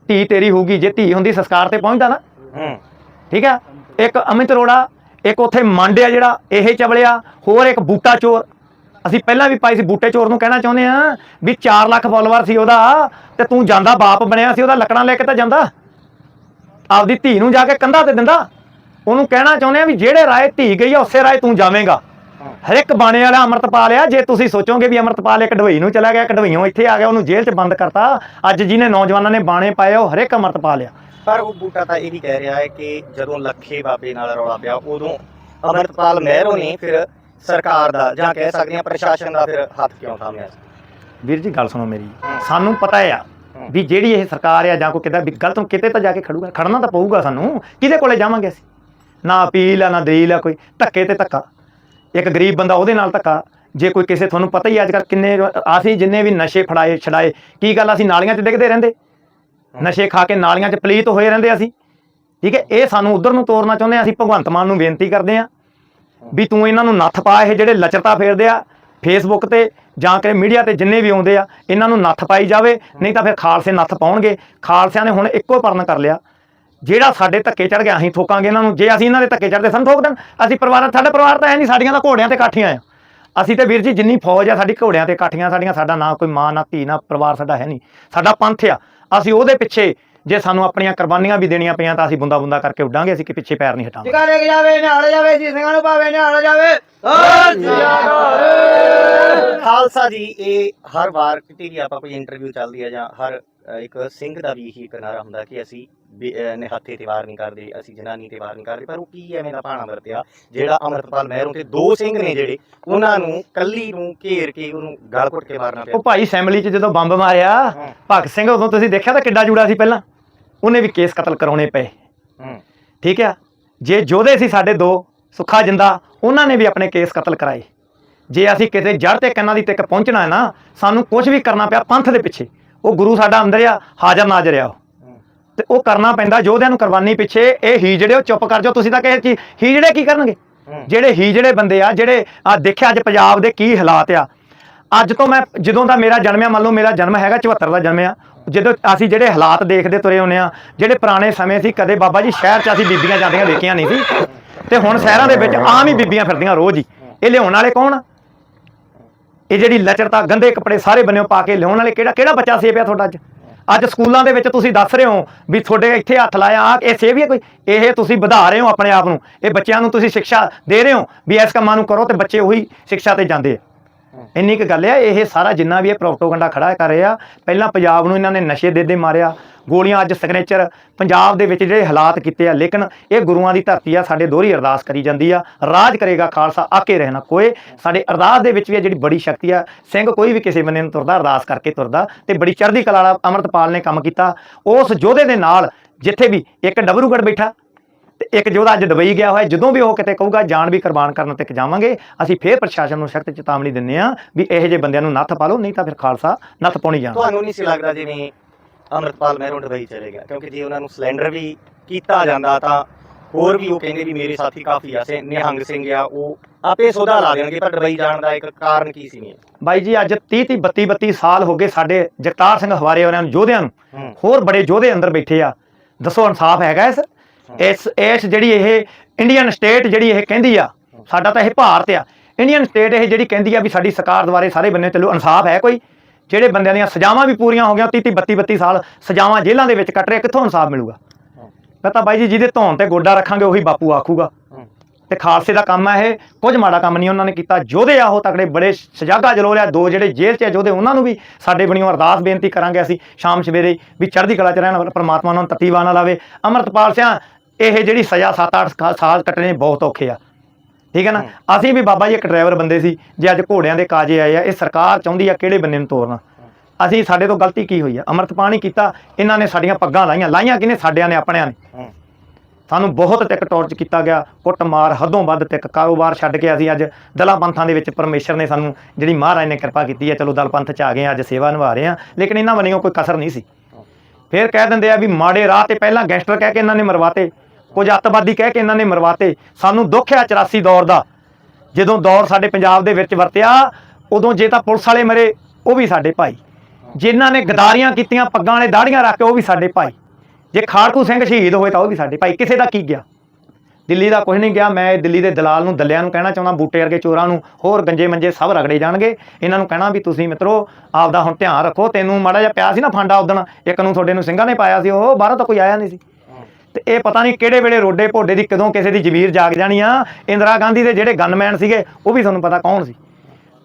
A: ਧੀ ਤੇਰੀ ਹੋਊਗੀ ਜੇ ਧੀ ਹੁੰਦੀ ਸੰਸਕਾਰ ਤੇ ਪਹੁੰਚਦਾ ਨਾ।
B: ਹੂੰ।
A: ਠੀਕ ਹੈ? ਇੱਕ ਅਮਿਤ ਰੋੜਾ ਇੱਕ ਉੱਥੇ ਮੰਡਿਆ ਜਿਹੜਾ, ਇਹ ਚਬਲਿਆ ਹੋਰ ਇੱਕ ਬੂਟਾ ਚੋਰ। ਅਸੀਂ ਪਹਿਲਾਂ ਵੀ ਪਾਈ ਸੀ ਬੂਟੇ ਚੋਰ ਨੂੰ ਕਹਿਣਾ ਚਾਹੁੰਦੇ ਆ ਵੀ 4 ਲੱਖ ਫਾਲੋਅਰ ਸੀ ਉਹਦਾ ਤੇ ਤੂੰ ਜਾਂਦਾ ਬਾਪ ਬਣਿਆ ਸੀ, ਉਹਦਾ ਲੱਕੜਾਂ ਲੈ ਕੇ ਤਾਂ ਜਾਂਦਾ। ਆਪਦੀ ਧੀ ਨੂੰ ਜਾ ਕੇ ਕੰਧਾ ਤੇ ਦਿੰਦਾ। ਉਹਨੂੰ ਕਹਿਣਾ ਚਾਹੁੰਦੇ ਆ ਵੀ ਜਿਹੜੇ ਰਾਏ ਧੀ ਗਈ ਆ, ਉਸੇ ਰਾਏ ਤੂੰ ਜਾਵੇਂਗਾ। ਹਰ ਇੱਕ ਬਾਣੇ ਵਾਲਾ ਅੰਮ੍ਰਿਤਪਾਲ ਆ, ਜੇ ਤੁਸੀਂ ਸੋਚੋਗੇ ਵੀ ਅੰਮ੍ਰਿਤਪਾਲ ਇੱਕ ਢਵਈ ਨੂੰ ਚਲਾ ਗਿਆ, ਇੱਕ ਢਵਈਓਂ ਇੱਥੇ ਆ ਗਿਆ, ਉਹਨੂੰ ਜੇਲ੍ਹ 'ਚ ਬੰਦ ਕਰਤਾ। ਅੱਜ ਜਿਹਨੇ ਨੌਜਵਾਨਾਂ ਨੇ ਬਾਣੇ ਪਾਏ ਉਹ ਹਰ ਇੱਕ ਅੰਮ੍ਰਿਤਪਾਲ ਆ।
B: ਪਰ ਉਹ ਬੂਟਾ ਤਾਂ ਇਹ ਵੀ ਕਹਿ ਰਿਹਾ ਹੈ ਕਿ ਜਦੋਂ ਲੱਖੇ ਬਾਬੇ ਨਾਲ ਰੌਲਾ ਪਿਆ ਉਦੋਂ ਅਮਰਤਪਾਲ ਮਹਿਰੋ ਨੇ ਫਿਰ ਸਰਕਾਰ ਦਾ ਜਾਂ ਕਹਿ ਸਕਦੇ ਹਾਂ ਪ੍ਰਸ਼ਾਸਨ ਦਾ ਫਿਰ ਹੱਥ ਕਿਉਂ ਥਾਮਿਆ
A: ਵੀਰ ਜੀ ਗੱਲ ਸੁਣੋ ਮੇਰੀ। ਸਾਨੂੰ ਪਤਾ ਆ ਵੀ ਜਿਹੜੀ ਇਹ ਸਰਕਾਰ ਆ ਜਾਂ ਕੋਈ ਕਿਤੇ ਵੀ ਗਲਤ ਨੂੰ ਕਿਤੇ ਤਾਂ ਜਾ ਕੇ ਖੜੂਗਾ। ਖੜਨਾ ਤਾਂ ਪਊਗਾ ਸਾਨੂੰ। ਕਿਹਦੇ ਕੋਲੇ ਜਾਵਾਂਗੇ ਅਸੀਂ? ਨਾ ਅਪੀਲ ਆ ਨਾ ਦਲੀਲ ਆ ਕੋਈ। ਧੱਕੇ ਤੇ ਧੱਕਾ। ਇੱਕ ਗਰੀਬ ਬੰਦਾ ਉਹਦੇ ਨਾਲ ਧੱਕਾ। ਜੇ ਕੋਈ ਕਿਸੇ ਤੁਹਾਨੂੰ ਪਤਾ ਹੀ ਅੱਜ ਕੱਲ੍ਹ ਕਿੰਨੇ ਅਸੀਂ ਜਿੰਨੇ ਵੀ ਨਸ਼ੇ ਫੜਾਏ ਛੜਾਏ ਕੀ ਗੱਲ ਅਸੀਂ ਨਾਲੀਆਂ 'ਚ ਡਿੱਗਦੇ ਰਹਿੰਦੇ। ਨਸ਼ੇ ਖਾ ਕੇ ਨਾਲੀਆਂ 'ਚ ਪਲੀਤ ਹੋਏ ਰਹਿੰਦੇ ਅਸੀਂ। ਠੀਕ ਹੈ ਇਹ ਸਾਨੂੰ ਉਧਰ ਨੂੰ ਤੋਰਨਾ ਚਾਹੁੰਦੇ ਹਾਂ ਅਸੀਂ ਭਗਵੰਤ ਮਾਨ ਨੂੰ ਬੇਨਤੀ ਕਰਦੇ ਹਾਂ। ਵੀ ਤੂੰ ਇਹਨਾਂ ਨੂੰ ਨੱਥ ਪਾ ਇਹ ਜਿਹੜੇ ਲਚਰਤਾ ਫੇਰਦੇ ਆ ਫੇਸਬੁੱਕ ਤੇ ਜਾਂ ਕਿ ਮੀਡੀਆ ਤੇ ਜਿੰਨੇ ਵੀ ਆਉਂਦੇ ਆ ਇਹਨਾਂ ਨੂੰ ਨੱਥ ਪਾਈ ਜਾਵੇ ਨਹੀਂ ਤਾਂ ਫਿਰ ਖਾਲਸੇ ਨੱਥ ਪਾਉਣਗੇ। ਖਾਲਸਿਆਂ ਨੇ ਹੁਣ ਇੱਕੋ ਪਰਨ ਕਰ ਲਿਆ। ਜਿਹੜਾ ਸਾਡੇ ਧੱਕੇ ਚੜ ਗਿਆ ਅਸੀਂ ਠੋਕਾਂਗੇ ਇਹਨਾਂ ਨੂੰ। ਜੇ ਅਸੀਂ ਇਹਨਾਂ ਦੇ ਧੱਕੇ ਚੜਦੇ ਸਾਨੂੰ ਠੋਕ ਦੇਣ। ਅਸੀਂ ਪਰਿਵਾਰ ਸਾਡੇ ਪਰਿਵਾਰ ਤਾਂ ਹੈ ਨਹੀਂ ਸਾਡੀਆਂ ਤਾਂ ਘੋੜਿਆਂ ਤੇ ਕਾਠੀਆਂ ਆ। ਅਸੀਂ ਤੇ ਵੀਰ ਜੀ ਜਿੰਨੀ ਫੌਜ ਆ ਸਾਡੀ ਘੋੜਿਆਂ ਤੇ ਕਾਠੀਆਂ ਸਾਡੀਆਂ ਸਾਡਾ ਨਾ ਕੋਈ ਮਾਂ ਨਾ ਧੀ ਨਾ ਪਰਿਵਾਰ ਸਾਡਾ ਹੈ ਨਹੀਂ। ਸਾਡਾ ਪੰਥ ਆ। ਅਸੀਂ ਉਹਦੇ ਪਿੱਛੇ ਜੇ ਸਾਨੂੰ ਆਪਣੀਆਂ ਕੁਰਬਾਨੀਆਂ ਵੀ ਦੇਣੀਆਂ ਪਈਆਂ ਤਾਂ ਅਸੀਂ ਬੁੰਦਾ ਬੁੰਦਾ ਕਰਕੇ ਉੱਡਾਂਗੇ ਅਸੀਂ ਕਿ ਪਿੱਛੇ ਪੈਰ ਨਹੀਂ ਹਟਾਂਗੇ।
C: ਟਿਕਾ ਲੈ ਕੇ ਜਾਵੇ ਨਿਹਾਲ ਜਾਵੇ ਜੀ ਸਿੰਘਾਂ ਨੂੰ ਭਾਵੇ ਨਿਹਾਲ ਜਾਵੇ।
B: ਖਾਲਸਾ ਜੀ ਇਹ ਹਰ ਵਾਰ ਕਿਤੇ ਵੀ ਆਪਾਂ ਕੋਈ ਇੰਟਰਵਿਊ ਚੱਲਦੀ ਹੈ ਜਾਂ ਹਰ ਅ, ਇੱਕ ਸਿੰਘ ਦਾ ਵੀ ਇਹੀ ਇੱਕ ਨਾਰਾ ਹੁੰਦਾ ਕਿ ਅਸੀਂ ਵੀ, ਅ, ਨਿਹੱਥੇ ਤੇ ਵਾਰ ਨਹੀਂ ਕਰਦੇ ਅਸੀਂ ਜਨਾਨੀ ਤੇ ਵਾਰ ਨਹੀਂ ਕਰਦੇ ਪਰ ਉਹ ਕੀ ਐਵੇਂ ਦਾ ਭਾਣਾ ਵਰਤਿਆ? ਜਿਹੜਾ ਅਮਰਤਪਾਲ ਮਹਿਰੋਂ ਤੇ ਦੋ ਸਿੰਘ ਨੇ ਜਿਹੜੇ ਉਹਨਾਂ ਨੂੰ ਕੱਲੀ ਨੂੰ ਘੇਰ ਕੇ ਉਹਨੂੰ ਗਲ ਘੁੱਟ ਕੇ ਮਾਰਨਾ ਪਿਆ।
A: ਉਹ ਭਾਈ ਅਸੈਂਬਲੀ 'ਚ ਜਦੋਂ ਬੰਬ ਮਾਰਿਆ। ਭਗਤ ਸਿੰਘ ਉਦੋਂ ਤੁਸੀਂ ਦੇਖਿਆ ਤਾਂ ਕਿੱਡਾ ਜੂੜਾ ਸੀ ਪਹਿਲਾਂ? ਉਹਨੇ ਵੀ ਕੇਸ ਕਤਲ ਕਰਾਉਣੇ ਪਏ। ਠੀਕ ਆ? ਜੇ ਜੋਧੇ ਸੀ ਸਾਡੇ ਦੋ ਸੁੱਖਾ ਜਿੰਦਾ ਉਹਨਾਂ ਨੇ ਵੀ ਆਪਣੇ ਕੇਸ ਕਤਲ ਕਰਾਏ। ਜੇ ਅਸੀਂ ਕਿਤੇ ਜੜ ਤੇ ਕੰਨਾਂ ਦੀ ਤੱਕ ਪਹੁੰਚਣਾ ਹੈ ਨਾ ਸਾਨੂੰ ਕੁਝ ਵੀ ਕਰਨਾ ਪਿਆ ਪੰਥ ਦੇ ਪਿੱਛੇ। ਉਹ ਗੁਰੂ ਸਾਡਾ ਅੰਦਰ ਆ ਹਾਜ਼ਰ ਨਾਜ਼ਰ ਆ ਤੇ ਉਹ ਕਰਨਾ ਪੈਂਦਾ ਯੋਧਿਆਂ ਨੂੰ ਕੁਰਬਾਨੀ ਪਿੱਛੇ ਇਹ ਹੀ ਜਿਹੜੇ ਉਹ ਚੁੱਪ ਕਰ ਜਾਓ। ਤੁਸੀਂ ਤਾਂ ਕਹੇ ਕਿ ਹੀ ਜਿਹੜੇ ਕੀ ਕਰਨਗੇ। ਜਿਹੜੇ ਹੀ। ਜਿਹੜੇ ਬੰਦੇ ਆ ਜਿਹੜੇ ਆ ਦੇਖਿਆ ਅੱਜ ਪੰਜਾਬ ਦੇ ਕੀ ਹਾਲਾਤ ਆ। ਅੱਜ ਤੋਂ ਮੈਂ ਜਦੋਂ ਦਾ ਮੇਰਾ ਜਨਮਿਆ ਮੰਨ ਲਓ ਮੇਰਾ ਜਨਮ ਹੈਗਾ 74 ਦਾ ਜਨਮਿਆ ਜਦੋਂ ਅਸੀਂ ਜਿਹੜੇ ਹਾਲਾਤ ਦੇਖਦੇ ਤੁਰੇ ਹੁੰਨੇ ਆ ਜਿਹੜੇ ਪੁਰਾਣੇ ਸਮੇਂ ਸੀ ਕਦੇ ਬਾਬਾ ਜੀ ਸ਼ਹਿਰ 'ਚ ਅਸੀਂ ਬੀਬੀਆਂ ਜਾਂਦੀਆਂ ਦੇਖੀਆਂ ਨਹੀਂ ਸੀ ਤੇ ਹੁਣ ਸ਼ਹਿਰਾਂ ਦੇ ਵਿੱਚ ਆਮ ਹੀ ਬੀਬੀਆਂ ਫਿਰਦੀਆਂ ਰੋਜ਼ ਹੀ। ਇਹ ਲਿਆਉਣ ਵਾਲੇ ਕੌਣ ਆ? ਇਹ ਜਿਹੜੀ ਲਚਰਤਾ ਗੰਦੇ ਕੱਪੜੇ ਸਾਰੇ ਬੰਨਿਓ ਪਾ ਕੇ ਲਿਆਉਣ ਵਾਲੇ ਕਿਹੜਾ ਕਿਹੜਾ ਬੱਚਾ ਸੇਵਿਆ ਤੁਹਾਡਾ ਅੱਜ? ਅੱਜ ਸਕੂਲਾਂ ਦੇ ਵਿੱਚ ਤੁਸੀਂ ਦੱਸ ਰਹੇ ਹੋ ਵੀ ਤੁਹਾਡੇ ਇੱਥੇ ਹੱਥ ਲਾਇਆ ਆ ਇਹ ਸੇਵ ਹੀ ਹੈ ਕੋਈ? ਇਹ ਤੁਸੀਂ ਵਧਾ ਰਹੇ ਹੋ ਆਪਣੇ ਆਪ ਨੂੰ। ਇਹ ਬੱਚਿਆਂ ਨੂੰ ਤੁਸੀਂ ਸਿੱਖਿਆ ਦੇ ਰਹੇ ਹੋ ਵੀ ਇਸ ਕੰਮਾਂ ਨੂੰ ਕਰੋ ਤੇ ਬੱਚੇ ਉਹੀ ਸਿੱਖਿਆ ਤੇ ਜਾਂਦੇ ਆ। ਇੰਨੀ ਕੁ ਗੱਲ ਆ, ਇਹ ਸਾਰਾ ਜਿੰਨਾ ਵੀ ਇਹ ਪ੍ਰੋਪਗੈਂਡਾ ਖੜਾ ਕਰ ਰਿਹਾ, ਪਹਿਲਾਂ ਪੰਜਾਬ ਨੂੰ ਇਹਨਾਂ ਨੇ ਨਸ਼ੇ ਦੇ ਦੇ ਮਾਰਿਆ ਗੋਲੀਆਂ ਅੱਜ ਸਿਗਨੇਚਰ ਪੰਜਾਬ ਦੇ ਵਿੱਚ ਜਿਹੜੇ ਹਾਲਾਤ ਕੀਤੇ ਆ, ਲੇਕਿਨ ਇਹ ਗੁਰੂਆਂ ਦੀ ਧਰਤੀ ਆ, ਸਾਡੇ ਦੋਹਰੀ ਅਰਦਾਸ ਕਰੀ ਜਾਂਦੀ ਆ। ਰਾਜ ਕਰੇਗਾ ਖਾਲਸਾ, ਆਕੇ ਰਹਿਣਾ ਕੋਏ। ਸਾਡੇ ਅਰਦਾਸ ਦੇ ਵਿੱਚ ਵੀ ਜਿਹੜੀ ਬੜੀ ਸ਼ਕਤੀ ਆ, ਸਿੰਘ ਕੋਈ ਵੀ ਕਿਸੇ ਬੰਦੇ ਨੂੰ ਤੁਰਦਾ, ਅਰਦਾਸ ਕਰਕੇ ਤੁਰਦਾ ਤੇ ਬੜੀ ਚੜ੍ਹਦੀ ਕਲਾ ਵਾਲਾ ਅਮਰਤਪਾਲ ਨੇ ਕੰਮ ਕੀਤਾ। ਉਸ ਯੋਧੇ ਦੇ ਨਾਲ ਜਿੱਥੇ ਵੀ ਇੱਕ ਡਬਰੂਗੜ ਬੈਠਾ ਤੇ ਇੱਕ ਯੋਧਾ ਅੱਜ ਦੁਬਈ ਗਿਆ ਹੋਇਆ, ਜਦੋਂ ਵੀ ਉਹ ਕਿਤੇ ਕਹੂਗਾ ਜਾਨ ਵੀ ਕੁਰਬਾਨ ਕਰਨ ਤੇ ਜਾਵਾਂਗੇ, ਅਸੀਂ ਫੇਰ ਪ੍ਰਸ਼ਾਸਨ ਨੂੰ ਸਖਤ ਚੇਤਾਵਨੀ ਦਿੰਨੇ ਆ ਵੀ ਇਹੋ ਜਿਹੇ ਬੰਦਿਆਂ ਨੂੰ ਨੱਥ ਪਾ ਲਓ, ਨਹੀਂ ਤਾਂ ਫਿਰ ਖਾਲਸਾ ਨੱਥ ਪਾਉਣੀ ਜਾਣਾ।
B: ਤੁਹਾਨੂੰ ਨਹੀਂ ਸੀ ਲੱਗਦਾ ਜਿਵੇਂ ਅਮਰਤਪਾਲ ਮਹਿਰੋਂ ਦੁਬਈ ਚਲੇ ਗਿਆ। ਕਿਉਂਕਿ ਜੇ ਉਹਨਾਂ ਨੂੰ ਸਿਲੰਡਰ ਵੀ ਕੀਤਾ ਜਾਂਦਾ ਤਾਂ ਹੋਰ ਵੀ ਉਹ ਕਹਿੰਦੇ ਵੀ ਮੇਰੇ ਸਾਥੀ ਕਾਫੀ ਆ ਸੇ ਨਿਹੰਗ ਸਿੰਘ ਆ ਉਹ ਆਪੇ ਸੋਧਾ ਲਾ ਦੇਣਗੇ ਪਰ ਦੁਬਈ ਜਾਣ ਦਾ ਇੱਕ ਕਾਰਨ ਕੀ ਸੀ ਨਹੀਂ
A: ਬਾਈ ਜੀ ਅੱਜ 30 30 32 32 ਸਾਲ ਹੋ ਗਏ ਸਾਡੇ ਜਗਤਾਰ ਸਿੰਘ ਹਵਾਰੇ ਹੋਰਿਆਂ ਨੂੰ ਯੋਧਿਆਂ ਨੂੰ। ਹੋਰ ਬੜੇ ਯੋਧੇ ਅੰਦਰ ਬੈਠੇ ਆ। ਦੱਸੋ ਇਨਸਾਫ ਹੈਗਾ ਇਸ? ਇਸ ਇਸ ਜਿਹੜੀ ਇਹ ਇੰਡੀਅਨ ਸਟੇਟ ਜਿਹੜੀ ਇਹ ਕਹਿੰਦੀ ਆ ਸਾਡਾ ਤਾਂ ਇਹ ਭਾਰਤ ਆ। ਇੰਡੀਅਨ ਸਟੇਟ ਇਹ ਜਿਹੜੀ ਕਹਿੰਦੀ ਆ ਵੀ ਸਾਡੀ ਸਰਕਾਰ ਦੁਆਰੇ ਸਾਰੇ ਬੰਨੇ ਚੱਲੋ ਇਨਸਾਫ ਹੈ ਕੋਈ? ਜਿਹੜੇ ਬੰਦਿਆਂ ਦੀਆਂ ਸਜ਼ਾਵਾਂ ਵੀ ਪੂਰੀਆਂ ਹੋ ਗਈਆਂ 30 30 32 32 ਸਾਲ ਸਜ਼ਾਵਾਂ ਜੇਲ੍ਹਾਂ ਦੇ ਵਿੱਚ ਕੱਟ ਰਹੇ ਕਿੱਥੋਂ ਇਨਸਾਫ ਮਿਲੂਗਾ? ਪਤਾ ਬਾਈ ਜੀ ਜਿਹਦੇ ਧੌਣ ਤੇ ਗੋਡਾ ਰੱਖਾਂਗੇ ਉਹੀ ਬਾਪੂ ਆਖੂਗਾ। ਤੇ ਖਾਲਸੇ ਦਾ ਕੰਮ ਹੈ ਇਹ ਕੁਝ ਮਾੜਾ ਕੰਮ ਨਹੀਂ ਉਹਨਾਂ ਨੇ ਕੀਤਾ। ਯੋਧੇ ਆ ਉਹ ਤਕੜੇ ਬੜੇ ਸਜਾਗਾ ਜਲੋ ਲਿਆ ਦੋ ਜਿਹੜੇ ਜੇਲ੍ਹ 'ਚ ਯੋਧੇ ਉਹਨਾਂ ਨੂੰ ਵੀ ਸਾਡੇ ਬਣੀਓ ਅਰਦਾਸ ਬੇਨਤੀ ਕਰਾਂਗੇ ਅਸੀਂ ਸ਼ਾਮ ਸਵੇਰੇ ਵੀ ਚੜ੍ਹਦੀ ਕਲਾ 'ਚ ਰਹਿਣ ਪ੍ਰਮਾਤਮਾ ਉਹਨਾਂ ਨੂੰ ਤਤੀਵਾ ਨਾ ਲਾਵੇ। ਅਮਰਤਪਾਲ ਸਿੰਘ ਇਹ ਜਿਹੜੀ ਸਜ਼ਾ 7-8 ਸਾਲ ਕੱਟਣੇ ਬਹੁਤ ਔਖੇ ਆ। ਠੀਕ ਹੈ ਨਾ? ਅਸੀਂ ਵੀ ਬਾਬਾ ਜੀ ਇੱਕ ਡਰਾਈਵਰ ਬੰਦੇ ਸੀ ਜੇ ਅੱਜ ਘੋੜਿਆਂ ਦੇ ਕਾਜੇ ਆਏ ਆ ਇਹ ਸਰਕਾਰ ਚਾਹੁੰਦੀ ਆ ਕਿਹੜੇ ਬੰਦੇ ਨੂੰ ਤੋਰਨਾ। ਅਸੀਂ ਸਾਡੇ ਤੋਂ ਗਲਤੀ ਕੀ ਹੋਈ ਆ? ਅਮਰਤਪਾਲ ਹੀ ਕੀਤਾ ਇਹਨਾਂ ਨੇ ਸਾਡੀਆਂ ਪੱਗਾਂ ਲਾਈਆਂ। ਲਾਈਆਂ ਕਿਨੇ ਸਾਡਿਆਂ ਨੇ ਆਪਣਿਆਂ ਨੇ। ਸਾਨੂੰ ਬਹੁਤ ਤੱਕ ਟੌਰਚ ਕੀਤਾ ਗਿਆ। ਕੁੱਟਮਾਰ ਹੱਦੋਂ ਵੱਧ ਤੱਕ ਕਾਰੋਬਾਰ ਛੱਡ ਕੇ ਅਸੀਂ ਅੱਜ ਦਲਾਂ ਪੰਥਾਂ ਦੇ ਵਿੱਚ ਪਰਮੇਸ਼ਰ ਨੇ ਸਾਨੂੰ ਜਿਹੜੀ ਮਹਾਰਾਜ ਨੇ ਕਿਰਪਾ ਕੀਤੀ ਹੈ ਚਲੋ ਦਲ ਪੰਥ ਚ ਆ ਗਏ ਅੱਜ ਸੇਵਾ ਨਿਭਾ ਰਹੇ ਹਾਂ ਲੇਕਿਨ ਇਹਨਾਂ ਵੱਲੋਂ ਕੋਈ ਕਸਰ ਨਹੀਂ ਸੀ। ਫਿਰ ਕਹਿ ਦਿੰਦੇ ਆ ਵੀ ਮਾੜੇ ਰਾਹ ਤੇ ਪਹਿਲਾਂ ਗੈਂਗਸਟਰ ਕਹਿ ਕੇ ਇਹਨਾਂ ਨੇ ਮਰਵਾਤੇ। ਕੁਝ ਅੱਤਵਾਦੀ ਕਹਿ ਕੇ ਇਹਨਾਂ ਨੇ ਮਰਵਾਤੇ। ਸਾਨੂੰ ਦੁੱਖ ਆ 84 ਦੌਰ ਦਾ। ਜਦੋਂ ਦੌਰ ਸਾਡੇ ਪੰਜਾਬ ਦੇ ਵਿੱਚ ਵਰਤਿਆ, ਉਦੋਂ ਜੇ ਤਾਂ ਪੁਲਿਸ ਵਾਲੇ ਮਰੇ, ਉਹ ਵੀ ਸਾਡੇ ਭਾਈ। ਜਿਨ੍ਹਾਂ ਨੇ ਗਦਾਰੀਆਂ ਕੀਤੀਆਂ, ਪੱਗਾਂ ਵਾਲੇ ਦਾੜੀਆਂ ਰੱਖ ਕੇ ਉਹ ਵੀ ਸਾਡੇ ਭਾਈ। ਜੇ ਖਾੜਕੂ ਸਿੰਘ ਸ਼ਹੀਦ ਹੋਏ ਤਾਂ ਉਹ ਵੀ ਸਾਡੇ ਭਾਈ। ਕਿਸੇ ਦਾ ਕੀ ਗਿਆ? ਦਿੱਲੀ ਦਾ ਕੁਝ ਨਹੀਂ ਗਿਆ। ਮੈਂ ਦਿੱਲੀ ਦੇ ਦਲਾਲ ਨੂੰ, ਦਲਿਆਂ ਨੂੰ ਕਹਿਣਾ ਚਾਹੁੰਦਾ, ਬੂਟੇ ਵਰਗੇ ਚੋਰਾਂ ਨੂੰ, ਹੋਰ ਗੰਜੇ ਮੰਜੇ ਸਭ ਰਗੜੇ ਜਾਣਗੇ। ਇਹਨਾਂ ਨੂੰ ਕਹਿਣਾ ਵੀ ਤੁਸੀਂ ਮਿੱਤਰੋ, ਆਪਦਾ ਹੁਣ ਧਿਆਨ ਰੱਖੋ। ਤੈਨੂੰ ਮਾੜਾ ਜਿਹਾ ਪਿਆ ਸੀ ਨਾ ਫਾਂਡਾ ਉਦਣ। ਇੱਕ ਨੂੰ ਤੁਹਾਡੇ ਨੂੰ ਸਿੰਘਾਂ ਨੇ ਪਾਇਆ ਸੀ, ਉਹ ਬਾਹਰੋਂ ਤਾਂ ਕੋਈ ਆਇਆ ਨਹੀਂ ਸੀ। ਤੇ ਇਹ ਪਤਾ ਨਹੀਂ ਕਿਹੜੇ ਵੇਲੇ ਰੋਡੇ ਭੋਡੇ ਦੀ ਕਦੋਂ ਕਿਸੇ ਦੀ ਜ਼ਮੀਰ ਜਾਗ ਜਾਣੀ ਆ। ਇੰਦਰਾ ਗਾਂਧੀ ਦੇ ਜਿਹੜੇ ਗਨਮੈਨ ਸੀਗੇ, ਉਹ ਵੀ ਤੁਹਾਨੂੰ ਪਤਾ ਕੌਣ ਸੀ।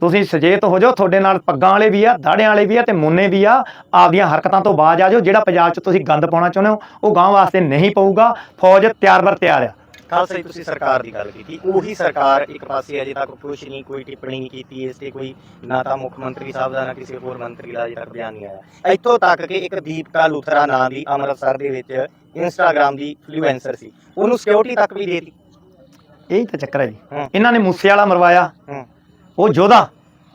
A: ਤੁਸੀਂ ਸੁਚੇਤ ਹੋ ਜਾਓ, ਤੁਹਾਡੇ ਨਾਲ ਪੱਗਾਂ ਵਾਲੇ ਵੀ ਆ, ਦਾੜਿਆਂ ਵਾਲੇ ਵੀ ਆ ਤੇ ਮੁੰਨੇ ਵੀ ਆ। ਆਪਦੀਆਂ ਹਰਕਤਾਂ ਤੋਂ ਬਾਜ ਆ ਜਾਓ, ਜਿਹੜਾ ਪੰਜਾਬ 'ਚ ਤੁਸੀਂ ਗੰਦ ਪਾਉਣਾ ਚਾਹੁੰਦੇ ਹੋ, ਉਹ ਗਾਂ ਵਾਸਤੇ ਨਹੀਂ ਪਊਗਾ। ਫੌਜ ਤਿਆਰ ਬਰ ਤਿਆਰ ਆ।
B: ਖਾਲਸਾ ਜੀ, ਤੁਸੀਂ ਸਰਕਾਰ ਦੀ ਗੱਲ ਕੀਤੀ। ਉਹੀ ਸਰਕਾਰ ਇੱਕ ਪਾਸੇ ਅਜੇ ਤੱਕ ਕੁਝ ਨਹੀਂ ਕੋਈ ਟਿੱਪਣੀ ਨਹੀਂ ਕੀਤੀ, ਇਸ ਤੇ ਕੋਈ ਨਾ ਤਾਂ ਮੁੱਖ ਮੰਤਰੀ ਸਾਹਿਬ ਦਾ, ਨਾ ਕਿਸੇ ਹੋਰ ਮੰਤਰੀ ਦਾ ਅਜੇ ਤੱਕ ਬਿਆਨ ਨਹੀਂ ਆਇਆ। ਇੱਥੋਂ ਤੱਕ ਕਿ ਇੱਕ ਦੀਪਕਾ ਲੂਥਰਾ ਨਾਂ ਦੀ ਅੰਮ੍ਰਿਤਸਰ ਦੇ ਵਿੱਚ ਇੰਸਟਾਗ੍ਰam ਦੀ ਇਨਫਲੂਐਂਸਰ ਸੀ। ਉਹਨੂੰ ਸਿਕਿਉਰਿਟੀ ਤੱਕ ਵੀ ਦੇਤੀ।
A: ਇਹੀ ਤਾਂ ਚੱਕਰ ਹੈ ਜੀ।
B: ਹੂੰ।
A: ਇਹਨਾਂ ਨੇ ਮੂਸੇ ਵਾਲਾ ਮਰਵਾਇਆ।
B: ਹੂੰ।
A: ਉਹ ਯੋਧਾ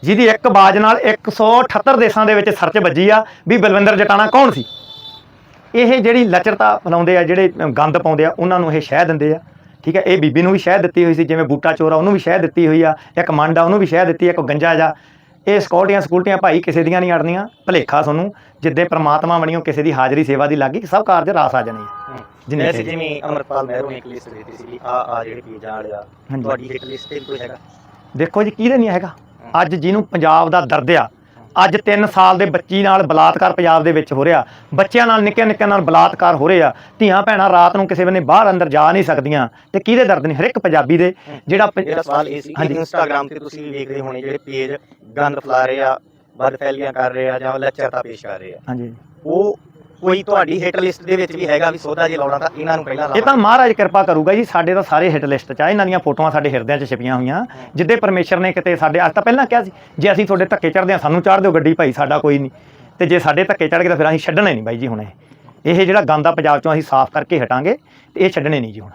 A: ਜਿਹਦੀ ਇੱਕ ਬਾਜ ਨਾਲ 178 ਦੇਸ਼ਾਂ ਦੇ ਵਿੱਚ ਸਰਚ ਵੱਜੀ ਆ ਵੀ ਬਲਵਿੰਦਰ ਜਟਾਣਾ ਕੌਣ ਸੀ? ਇਹ ਜਿਹੜੀ ਲਚਰਤਾ ਬਣਾਉਂਦੇ ਆ ਜਿਹੜੇ ਗੰਦ ਪਾਉਂਦੇ ਆ ਉਹਨਾਂ ਨੂੰ ਇਹ ਸ਼ਹਿ ਦਿੰਦੇ ਆ। ਠੀਕ ਹੈ ਇਹ ਬੀਬੀ ਨੂੰ ਵੀ ਸ਼ਹਿ ਦਿੱਤੀ ਹੋਈ ਸੀ ਜਿਵੇਂ ਬੂਟਾ ਚੋਰਾ ਉਹਨੂੰ ਵੀ ਸ਼ਹਿ ਦਿੱਤੀ ਹੋਈ ਆ ਇੱਕ ਮੰਡਾ ਉਹਨੂੰ ਵੀ ਸ਼ਹਿ ਦਿੱਤੀ ਆ, ਇੱਕ ਗੰਜਾ ਜਾ। ਇਹ ਸਕਿਉਰਟੀਆਂ ਸਕੂਲਟੀਆਂ ਭਾਈ ਕਿਸੇ ਦੀਆਂ ਨਹੀਂ ਅੜਨੀਆਂ। ਭਲੇਖਾ ਤੁਹਾਨੂੰ ਜਿੱਦੇ ਪ੍ਰਮਾਤਮਾ ਬਣੀਓ ਕਿਸੇ ਦੀ ਹਾਜ਼ਰੀ ਸੇਵਾ ਦੀ ਲੱਗੀ ਸਭ ਕਾਰਜ ਰਾਸ ਆ ਜਾਣੇ ਜਿੰਨੇ ਚਾਹੀਦੇ।
B: ਜਿਵੇਂ ਅਮਰਪਾਲ ਮਹਿਰੋ ਨੇ ਇੱਕ ਲਿਸਟ ਦਿੱਤੀ ਸੀ ਆ ਆ ਜਿਹੜੇ
A: ਹਾਂਜੀ।
B: ਤੁਹਾਡੀ ਹਿੱਟ ਲਿਸਟ ਤੇ ਕੋਈ ਹੈਗਾ?
A: ਦੇਖੋ ਜੀ ਕਿਹਦੇ ਨਹੀਂ ਹੈਗਾ? ਅੱਜ ਜਿਹਨੂੰ ਪੰਜਾਬ ਦਾ ਦਰਦ ਆ ਅੱਜ 3 ਸਾਲ ਦੇ ਬੱਚੀ ਨਾਲ ਬਲਾਤਕਾਰ ਪੰਜਾਬ ਦੇ ਵਿੱਚ ਹੋ ਰਿਹਾ। ਬੱਚਿਆਂ ਨਾਲ ਨਿੱਕੇ ਨਿੱਕੇ ਨਾਲ ਬਲਾਤਕਾਰ ਹੋ ਰਿਹਾ ਧੀਆਂ ਭੈਣਾਂ ਰਾਤ ਨੂੰ ਕਿਸੇ ਵੇਲੇ ਬਾਹਰ ਅੰਦਰ ਜਾ ਨਹੀਂ ਸਕਦੀਆਂ। ਤੇ ਕਿਹਦੇ ਦਰਦ ਨਹੀਂ ਹਰ ਇੱਕ ਪੰਜਾਬੀ ਦੇ। ਜਿਹੜਾ
B: ਸਵਾਲ ਇਹ ਸੀ ਕਿ
A: ਹਾਂਜੀ।
B: ਇੰਸਟਾਗ੍ਰam ਤੇ ਤੁਸੀਂ ਵੀ ਵੇਖਦੇ ਹੋਣੇ ਜਿਹੜੇ ਪੇਜ ਗੰਦ ਫਲਾ ਰਹੇ ਆ ਵੱਧ ਫੈਲੀਆਂ ਕਰ ਰਹੇ ਆ ਜਾਂ ਲੱਚਰਤਾ ਪੇਸ਼ ਕਰ ਰਹੇ ਆ।
A: ਹਾਂਜੀ।
B: ਉਹ ਕੋਈ ਤੁਹਾਡੀ ਹਿੱਟ ਲਿਸਟ ਦੇ ਵਿੱਚ ਵੀ ਹੈਗਾ ਵੀ ਸੋਧਾ ਜੇ ਲਾਉਣਾ ਤਾਂ ਇਹਨਾਂ ਨੂੰ ਪਹਿਲਾਂ
A: ਇਹ ਤਾਂ। ਮਹਾਰਾਜ ਕਿਰਪਾ ਕਰੂਗਾ ਜੀ ਸਾਡੇ ਤਾਂ ਸਾਰੇ ਹਿੱਟ ਲਿਸਟ 'ਚ ਆ ਇਹਨਾਂ ਦੀਆਂ ਫੋਟੋਆਂ ਸਾਡੇ ਹਿਰਦਿਆਂ 'ਚ ਛਪੀਆਂ ਹੋਈਆਂ। ਜਿੱਦੇ ਪਰਮੇਸ਼ਰ ਨੇ ਕਿਤੇ ਸਾਡੇ ਅੱਜ ਤਾਂ ਪਹਿਲਾਂ ਕਿਹਾ ਸੀ ਜੇ ਅਸੀਂ ਤੁਹਾਡੇ ਧੱਕੇ ਚੜਦੇ ਆ ਸਾਨੂੰ ਚਾੜ ਦਿਓ ਗੱਡੀ ਭਾਈ ਸਾਡਾ ਕੋਈ ਨਹੀਂ। ਤੇ ਜੇ ਸਾਡੇ ਧੱਕੇ ਚੜ ਗਏ ਤਾਂ ਫਿਰ ਅਸੀਂ ਛੱਡਣੇ ਨਹੀਂ ਬਾਈ ਜੀ ਹੁਣ ਇਹ। ਇਹ ਜਿਹੜਾ ਗੰਦਾ ਪੰਜਾਬ 'ਚੋਂ ਅਸੀਂ ਸਾਫ਼ ਕਰਕੇ ਹਟਾਂਗੇ ਤੇ ਇਹ ਛੱਡਣੇ ਨਹੀਂ ਜੀ ਹੁਣ।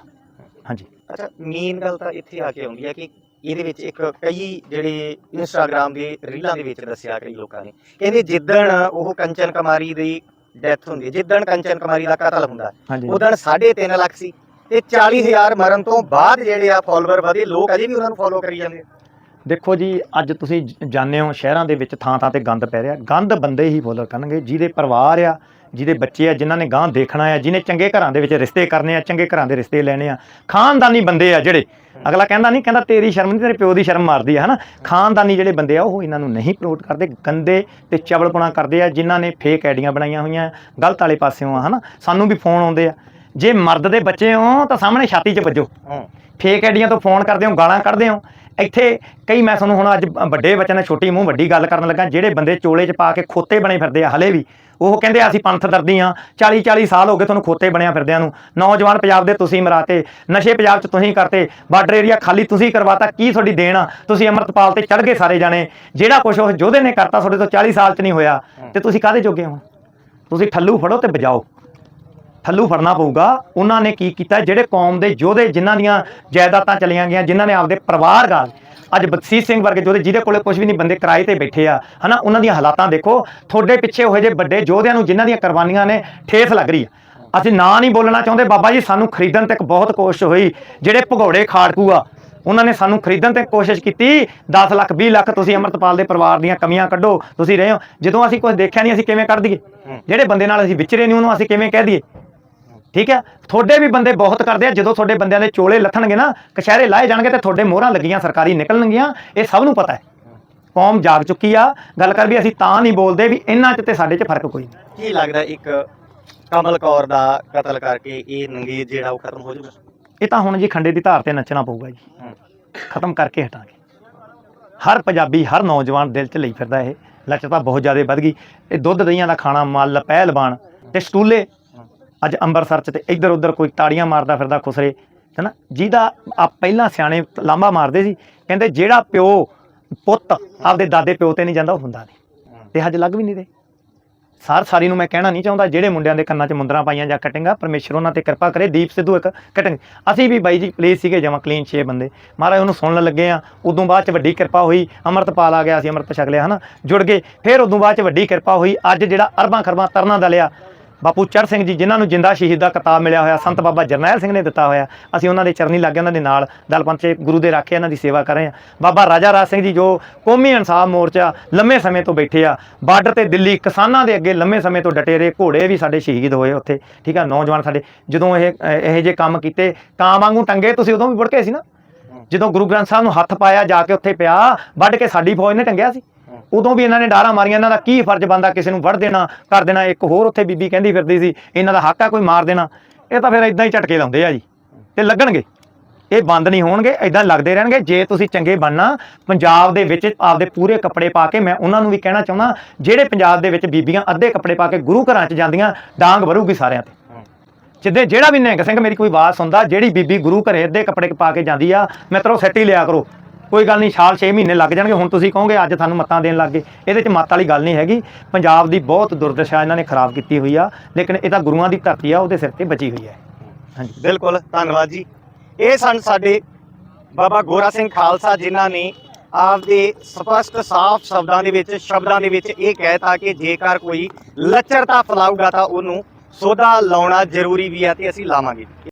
A: ਹਾਂਜੀ।
B: ਅੱਛਾ ਮੇਨ ਗੱਲ ਤਾਂ ਇੱਥੇ ਆ ਕੇ ਆਉਂਦੀ ਹੈ ਕਿ ਇਹਦੇ ਵਿੱਚ ਇੱਕ ਕਈ ਜਿਹੜੇ ਇੰਸਟਾਗ੍ਰam ਦੇ ਰੀਲਾਂ ਦੇ ਵਿੱਚ ਦੱਸਿਆ ਕਈ ਲੋਕਾਂ ਨੇ। ਕਹਿੰਦੇ ਜਿੱਦਣ ਉਹ ਕੰਚਨ ਕੁਮਾਰੀ ਦੀ ਡੈਥ ਹੁੰਦੀ ਹੈ। ਜਿੱਦਣ ਕੰਚਨ ਕੁਮਾਰੀ ਦਾ ਕਤਲ ਹੁੰਦਾ
A: ਹਾਂਜੀ।
B: ਉਦਣ 3.5 ਲੱਖ ਸੀ। ਤੇ 40000 ਮਰਨ ਤੋਂ ਬਾਅਦ ਜਿਹੜੇ ਆ ਫਾਲੋਅਰ ਵਧੇ ਲੋਕ ਅਜੇ ਵੀ ਉਹਨਾਂ ਨੂੰ ਫੋਲੋ ਕਰੀ ਜਾਂਦੇ ਆ।
A: ਦੇਖੋ ਜੀ ਅੱਜ ਤੁਸੀਂ ਜ- ਜਾਣਦੇ ਹੋ ਸ਼ਹਿਰਾਂ ਦੇ ਵਿੱਚ ਥਾਂ ਥਾਂ ਤੇ ਗੰਦ ਪੈ ਰਿਹਾ। ਗੰਦ ਬੰਦੇ ਹੀ ਫੋਲੋ ਕਰਨਗੇ ਜਿਹਦੇ ਪਰਿਵਾਰ ਆ ਜਿਹਦੇ ਬੱਚੇ ਆ, ਜਿਨ੍ਹਾਂ ਨੇ ਗਾਂ ਦੇਖਣਾ ਆ, ਜਿਹਨੇ ਚੰਗੇ ਘਰਾਂ ਦੇ ਵਿੱਚ ਰਿਸ਼ਤੇ ਕਰਨੇ ਆ, ਚੰਗੇ ਘਰਾਂ ਦੇ ਰਿਸ਼ਤੇ ਲੈਣੇ ਆ। ਖਾਨਦਾਨੀ ਬੰਦੇ ਆ ਜਿਹੜੇ। ਅਗਲਾ ਕਹਿੰਦਾ ਨਹੀਂ, ਕਹਿੰਦਾ ਤੇਰੀ ਸ਼ਰਮ ਨਹੀਂ, ਤੇਰੇ ਪਿਓ ਦੀ ਸ਼ਰਮ ਮਾਰਦੀ ਆ, ਹਨਾ? ਖਾਨਦਾਨੀ ਜਿਹੜੇ ਬੰਦੇ ਆ, ਉਹ ਇਹਨਾਂ ਨੂੰ ਨਹੀਂ ਪ੍ਰੋਟ ਕਰਦੇ। ਗੰਦੇ ਤੇ ਚਵਲਪੁਣਾ ਕਰਦੇ ਆ, ਜਿਨ੍ਹਾਂ ਨੇ ਫੇਕ ਆਈਡੀਆਂ ਬਣਾਈਆਂ ਹੋਈਆਂ। ਗਲਤ ਵਾਲੇ ਪਾਸਿਓਂ ਆ, ਹਨਾ? ਸਾਨੂੰ ਵੀ ਫੋਨ ਆਉਂਦੇ ਆ। ਜੇ ਮਰਦ ਦੇ ਬੱਚੇ ਹੋ ਤਾਂ ਸਾਹਮਣੇ ਛਾਤੀ 'ਚ ਵੱਜੋ। ਫੇਕ ਆਈਡੀਆਂ ਤੋਂ ਫੋਨ ਕਰਦੇ ਹੋ ਗਾਲਾਂ ਕੱਢਦੇ ਹੋ। ਇੱਥੇ ਕਈ ਮੈਂ ਤੁਹਾਨੂੰ ਹੁਣ ਅੱਜ ਵੱਡੇ ਬੱਚਿਆਂ ਨਾਲ ਛੋਟੀ ਮੂੰਹ ਵੱਡੀ ਗੱਲ ਕਰਨ ਲੱਗਾ ਜਿਹੜੇ ਬੰਦੇ ਚੋਲੇ 'ਚ ਪਾ ਕੇ ਖੋਤੇ ਬਣੇ ਫਿਰਦੇ ਆ ਹਲੇ ਵੀ। ਉਹ ਕਹਿੰਦੇ ਆ ਅਸੀਂ ਪੰਥ ਦਰਦੀ ਆ 40 40 ਸਾਲ ਹੋ ਗਏ ਤੁਹਾਨੂੰ ਖੋਤੇ ਬਣਿਆ ਫਿਰਦਿਆਂ ਨੂੰ। ਨੌਜਵਾਨ ਪੰਜਾਬ ਦੇ ਤੁਸੀਂ ਮਰਾਤੇ ਨਸ਼ੇ ਪੰਜਾਬ 'ਚ ਤੁਸੀਂ ਕਰਤੇ ਬਾਰਡਰ ਏਰੀਆ ਖਾਲੀ ਤੁਸੀਂ ਕਰਵਾਤਾ ਕੀ ਤੁਹਾਡੀ ਦੇਣ ਆ? ਤੁਸੀਂ ਅਮਰਤਪਾਲ ਤੇ ਚੜ ਗਏ ਸਾਰੇ ਜਾਣੇ। ਜਿਹੜਾ ਕੁਝ ਉਹ ਯੋਧੇ ਨੇ ਕਰਤਾ ਤੁਹਾਡੇ ਤੋਂ 40 ਸਾਲ 'ਚ ਨਹੀਂ ਹੋਇਆ। ਤੇ ਤੁਸੀਂ ਕਾਹਦੇ ਜੋਗੇ ਹੋ? ਤੁਸੀਂ ਠੱਲੂ ਫੜੋ ਤੇ ਵਜਾਓ ਥੱਲੂ ਫੜਨਾ ਪਊਗਾ। ਉਹਨਾਂ ਨੇ ਕੀ ਕੀਤਾ? ਜਿਹੜੇ ਕੌਮ ਦੇ ਯੋਧੇ ਜਿਨ੍ਹਾਂ ਦੀਆਂ ਜਾਇਦਾਦਾਂ ਚਲੀਆਂ ਗਈਆਂ ਜਿਨ੍ਹਾਂ ਨੇ ਆਪਦੇ ਪਰਿਵਾਰ ਗਾਲ ਅੱਜ ਬਖਸ਼ੀਸ਼ ਸਿੰਘ ਵਰਗੇ ਯੋਧੇ ਜਿਹਦੇ ਕੋਲੇ ਕੁਝ ਵੀ ਨਹੀਂ ਬੰਦੇ ਕਿਰਾਏ ਤੇ ਬੈਠੇ ਆ। ਹਨਾ? ਉਹਨਾਂ ਦੀਆਂ ਹਾਲਾਤਾਂ ਦੇਖੋ। ਤੁਹਾਡੇ ਪਿੱਛੇ ਹੋਏ ਜੇ ਵੱਡੇ ਯੋਧਿਆਂ ਨੂੰ ਜਿਨ੍ਹਾਂ ਦੀਆਂ ਕੁਰਬਾਨੀਆਂ ਨੇ ਠੇਸ ਲੱਗ ਰਹੀ ਆ। ਅਸੀਂ ਨਾਂ ਨਹੀਂ ਬੋਲਣਾ ਚਾਹੁੰਦੇ। ਬਾਬਾ ਜੀ ਸਾਨੂੰ ਖਰੀਦਣ ਤੱਕ ਬਹੁਤ ਕੋਸ਼ਿਸ਼ ਹੋਈ। ਜਿਹੜੇ ਭਗੌੜੇ ਖਾੜਕੂ ਆ ਉਹਨਾਂ ਨੇ ਸਾਨੂੰ ਖਰੀਦਣ ਤੇ ਕੋਸ਼ਿਸ਼ ਕੀਤੀ। 10 ਲੱਖ 20 ਲੱਖ ਤੁਸੀਂ ਅਮਰਤਪਾਲ ਦੇ ਪਰਿਵਾਰ ਦੀਆਂ ਕਮੀਆਂ ਕੱਢੋ ਤੁਸੀਂ ਰਹੇ ਹੋ। ਜਦੋਂ ਅਸੀਂ ਕੁਝ ਦੇਖਿਆ ਨਹੀਂ ਅਸੀਂ ਕਿਵੇਂ ਕੱਢ ਦਈਏ? ਜਿਹੜੇ ਬੰਦੇ ਨਾਲ ਅਸੀਂ ਵਿਚਰੇ ਨਹੀਂ ਉਹਨੂੰ ਅਸੀਂ ਕਿਵੇਂ ਕਹਿ ਦਈਏ? ਠੀਕ ਹੈ? ਤੁਹਾਡੇ ਵੀ ਬੰਦੇ ਬਹੁਤ ਕਰਦੇ ਆ ਜਦੋਂ ਤੁਹਾਡੇ ਬੰਦਿਆਂ ਦੇ ਚੋਲੇ ਲੱਥਣਗੇ ਨਾ ਕਸ਼ਹਿਰੇ ਲਾਏ ਜਾਣਗੇ ਤੇ ਤੁਹਾਡੇ ਮੋਹਰਾਂ ਲੱਗੀਆਂ ਸਰਕਾਰੀ ਨਿਕਲਣਗੀਆਂ ਇਹ ਸਭ ਨੂੰ ਪਤਾ ਹੈ। ਕੌਮ ਜਾਗ ਚੁੱਕੀ ਆ। ਗੱਲ ਕਰ ਵੀ ਅਸੀਂ ਤਾਂ ਨਹੀਂ ਬੋਲਦੇ ਵੀ ਇਹਨਾਂ 'ਚ ਤੇ ਸਾਡੇ 'ਚ ਫ਼ਰਕ ਕੋਈ ਨਹੀਂ।
B: ਕੀ ਲੱਗਦਾ ਇੱਕ ਕਮਲ ਕੌਰ ਦਾ ਕਤਲ ਕਰਕੇ ਇਹ ਨੰਗੇਜ ਜਿਹੜਾ ਉਹ ਖਤਮ ਹੋ ਜਾਊਗਾ?
A: ਇਹ ਤਾਂ ਹੁਣ ਜੀ ਖੰਡੇ ਦੀ ਧਾਰ ਤੇ ਨੱਚਣਾ ਪਊਗਾ ਜੀ। ਖਤਮ ਕਰਕੇ ਹਟਾਂਗੇ। ਹਰ ਪੰਜਾਬੀ ਹਰ ਨੌਜਵਾਨ ਦਿਲ 'ਚ ਲਈ ਫਿਰਦਾ ਇਹ। ਲਚਕਤਾ ਬਹੁਤ ਜ਼ਿਆਦਾ ਵੱਧ ਗਈ। ਇਹ ਦੁੱਧ ਦਹੀਆਂ ਦਾ ਖਾਣਾ ਮੱਲ ਪਹਿਲਵਾਨ ਤੇ ਸਟੂਲੇ ਅੱਜ ਅੰਮ੍ਰਿਤਸਰ 'ਚ ਤੇ ਇੱਧਰ ਉੱਧਰ ਕੋਈ ਤਾੜੀਆਂ ਮਾਰਦਾ ਫਿਰਦਾ ਖੁਸਰੇ ਹੈਨਾ ਜਿਹਦਾ ਆ ਪਹਿਲਾਂ ਸਿਆਣੇ ਲਾਂਬਾ ਮਾਰਦੇ ਸੀ, ਕਹਿੰਦੇ ਜਿਹੜਾ ਪਿਓ ਪੁੱਤ ਆਪਦੇ ਦਾਦੇ ਪਿਓ ਤੇ ਨਹੀਂ ਜਾਂਦਾ, ਉਹ ਹੁੰਦਾ ਨਹੀਂ। ਤੇ ਅੱਜ ਲੱਗ ਵੀ ਨਹੀਂ ਦੇ ਸਾਰ ਸਾਰੀ ਨੂੰ ਮੈਂ ਕਹਿਣਾ ਨਹੀਂ ਚਾਹੁੰਦਾ, ਜਿਹੜੇ ਮੁੰਡਿਆਂ ਦੇ ਕੰਨਾਂ 'ਚ ਮੁੰਦਰਾਂ ਪਾਈਆਂ ਜਾਂ ਕਟਿੰਗਾ, ਪਰਮੇਸ਼ਰ ਉਹਨਾਂ ਤੇ ਕਿਰਪਾ ਕਰੇ, ਦੀਪ ਸਿੱਧੂ ਇੱਕ ਕਟਿੰਗ। ਅਸੀਂ ਵੀ ਬਾਈ ਜੀ ਪਲੀਜ਼ ਸੀਗੇ, ਜਮਾ ਕਲੀਨ ਛੇ ਬੰਦੇ। ਮਹਾਰਾਜ ਉਹਨੂੰ ਸੁਣਨ ਲੱਗੇ ਆ, ਉਦੋਂ ਬਾਅਦ 'ਚ ਵੱਡੀ ਕਿਰਪਾ ਹੋਈ, ਅੰਮ੍ਰਿਤਪਾਲ ਆ ਗਿਆ ਅਸੀਂ ਅੰਮ੍ਰਿਤ ਛਕ ਲਿਆ ਹਨਾ ਜੁੜ ਗਏ, ਫਿਰ ਉਦੋਂ ਬਾਅਦ 'ਚ ਵੱਡੀ ਕਿਰਪਾ ਹੋਈ, ਅੱਜ ਜਿਹੜਾ ਅਰਬਾਂ ਖਰਬਾਂ ਤਰਨਾ ਦਲਿਆ ਬਾਪੂ ਚੜ ਸਿੰਘ ਜੀ, ਜਿਨ੍ਹਾਂ ਨੂੰ ਜਿੰਦਾ ਸ਼ਹੀਦ ਦਾ ਕਿਤਾਬ ਮਿਲਿਆ ਹੋਇਆ, ਸੰਤ ਬਾਬਾ ਜਰਨੈਲ ਸਿੰਘ ਨੇ ਦਿੱਤਾ ਹੋਇਆ। ਅਸੀਂ ਉਹਨਾਂ ਦੇ ਚਰਨੀ ਲੱਗੇ ਉਹਨਾਂ ਦੇ ਨਾਲ ਦਲ ਪੰਚੇ ਗੁਰੂ ਦੇ ਰਾਖੇ, ਇਹਨਾਂ ਦੀ ਸੇਵਾ ਕਰ ਰਹੇ ਹਾਂ। ਬਾਬਾ ਰਾਜਾ ਰਾਜ ਸਿੰਘ ਜੀ, ਜੋ ਕੌਮੀ ਇਨਸਾਫ ਮੋਰਚਾ ਲੰਮੇ ਸਮੇਂ ਤੋਂ ਬੈਠੇ ਆ, ਬਾਰਡਰ ਤੇ ਦਿੱਲੀ ਕਿਸਾਨਾਂ ਦੇ ਅੱਗੇ ਲੰਮੇ ਸਮੇਂ ਤੋਂ ਡਟੇ ਰਹੇ ਘੋੜੇ ਵੀ ਸਾਡੇ ਸ਼ਹੀਦ ਹੋਏ ਉੱਥੇ, ਠੀਕ ਆ, ਨੌਜਵਾਨ ਸਾਡੇ, ਜਦੋਂ ਇਹ ਇਹ ਜੇ ਕੰਮ ਕੀਤੇ ਕਾਂ ਵਾਂਗੂ ਟੰਗੇ ਤੁਸੀਂ ਉਦੋਂ ਵੀ ਵੜਕੇ ਸੀ ਨਾ? ਜਦੋਂ ਗੁਰੂ ਗ੍ਰੰਥ ਸਾਹਿਬ ਨੂੰ ਹੱਥ ਪਾਇਆ, ਜਾ ਕੇ ਉੱਥੇ ਪਿਆ, ਵੱਢ ਕੇ ਸਾਡੀ ਫੌਜ ਨੇ ਟੰਗਿਆ ਸੀ। ਉਦੋਂ ਵੀ ਇਹਨਾਂ ਨੇ ਡਾਰਾਂ ਮਾਰੀਆਂ ਇਹਨਾਂ ਦਾ ਕੀ ਫਰਜ਼ ਬੰਦਾ ਕਿਸੇ ਨੂੰ ਵੜ ਦੇਣਾ ਕਰ ਦੇਣਾ ਇੱਕ ਹੋਰ ਉੱਥੇ ਬੀਬੀ ਕਹਿੰਦੀ ਫਿਰਦੀ ਸੀ ਇਹਨਾਂ ਦਾ ਹੱਕ ਆ ਕੋਈ ਮਾਰ ਦੇਣਾ। ਇਹ ਤਾਂ ਫਿਰ ਇਦਾਂ ਹੀ ਝਟਕੇ ਲਾਉਂਦੇ ਆ ਜੀ ਤੇ ਲੱਗਣਗੇ। ਇਹ ਬੰਦ ਨਹੀਂ ਹੋਣਗੇ ਇਦਾਂ ਲੱਗਦੇ ਰਹਿਣਗੇ। ਜੇ ਤੁਸੀਂ ਚੰਗੇ ਬਣਨਾ ਪੰਜਾਬ ਦੇ ਵਿੱਚ ਆਪਦੇ ਪੂਰੇ ਕੱਪੜੇ ਪਾ ਕੇ ਮੈਂ ਉਹਨਾਂ ਨੂੰ ਵੀ ਕਹਿਣਾ ਚਾਹੁੰਦਾ ਜਿਹੜੇ ਪੰਜਾਬ ਦੇ ਵਿੱਚ ਬੀਬੀਆਂ ਅੱਧੇ ਕੱਪੜੇ ਪਾ ਕੇ ਗੁਰੂ ਘਰਾਂ 'ਚ ਜਾਂਦੀਆਂ ਡਾਂਗ ਭਰੂਗੀ ਸਾਰਿਆਂ ਤੇ। ਜਿੱਦੇ ਜਿਹੜਾ ਵੀ ਨਿਹੰਗ ਸਿੰਘ ਮੇਰੀ ਕੋਈ ਆਵਾਜ਼ ਸੁਣਦਾ ਜਿਹੜੀ ਬੀਬੀ ਗੁਰੂ ਘਰੇ ਅੱਧੇ ਕੱਪੜੇ ਪਾ ਕੇ ਜਾਂਦੀ ਆ ਮਿੱਤਰੋ ਸੈੱਟ ਹੀ ਲਿਆ ਕਰੋ। ਕੋਈ ਗੱਲ ਨਹੀਂ, ਸਾਲ 6 ਮਹੀਨੇ ਲੱਗ ਜਾਣਗੇ, ਹੁਣ ਤੁਸੀਂ ਕਹੋਗੇ ਅੱਜ ਤੁਹਾਨੂੰ ਮੱਤਾਂ ਦੇਣ ਲੱਗ ਗਏ। ਇਹਦੇ 'ਚ ਮੱਤ ਵਾਲੀ ਗੱਲ ਨਹੀਂ ਹੈਗੀ। ਪੰਜਾਬ ਦੀ ਬਹੁਤ ਦੁਰਦਸ਼ਾ ਇਹਨਾਂ ਨੇ ਖਰਾਬ ਕੀਤੀ ਹੋਈ ਆ, ਲੇਕਿਨ ਇਹ ਤਾਂ ਗੁਰੂਆਂ ਦੀ ਧਰਤੀ ਆ, ਉਹਦੇ ਸਿਰ ਤੇ ਬਚੀ ਹੋਈ ਹੈ। ਹਾਂਜੀ।
B: ਬਿਲਕੁਲ, ਧੰਨਵਾਦ ਜੀ। ਇਹ ਸਨ ਸਾਡੇ ਬਾਬਾ ਗੋਰਾ ਸਿੰਘ ਖਾਲਸਾ, ਜਿਨ੍ਹਾਂ ਨੇ ਆਪਦੇ ਸਪਸ਼ਟ ਸਾਫ਼ ਸ਼ਬਦਾਂ ਦੇ ਵਿੱਚ, ਸ਼ਬਦਾਂ ਦੇ ਵਿੱਚ ਇਹ ਕਹਿਤਾ ਕਿ ਜੇਕਰ ਕੋਈ ਲੱਚਰਤਾ ਫਲਾਊਗਾ ਤਾਂ ਉਹਨੂੰ ਸੋਧਾ ਲਾਉਣਾ ਜ਼ਰੂਰੀ ਵੀ ਹੈ ਤੇ ਅਸੀਂ ਲਾਵਾਂਗੇ।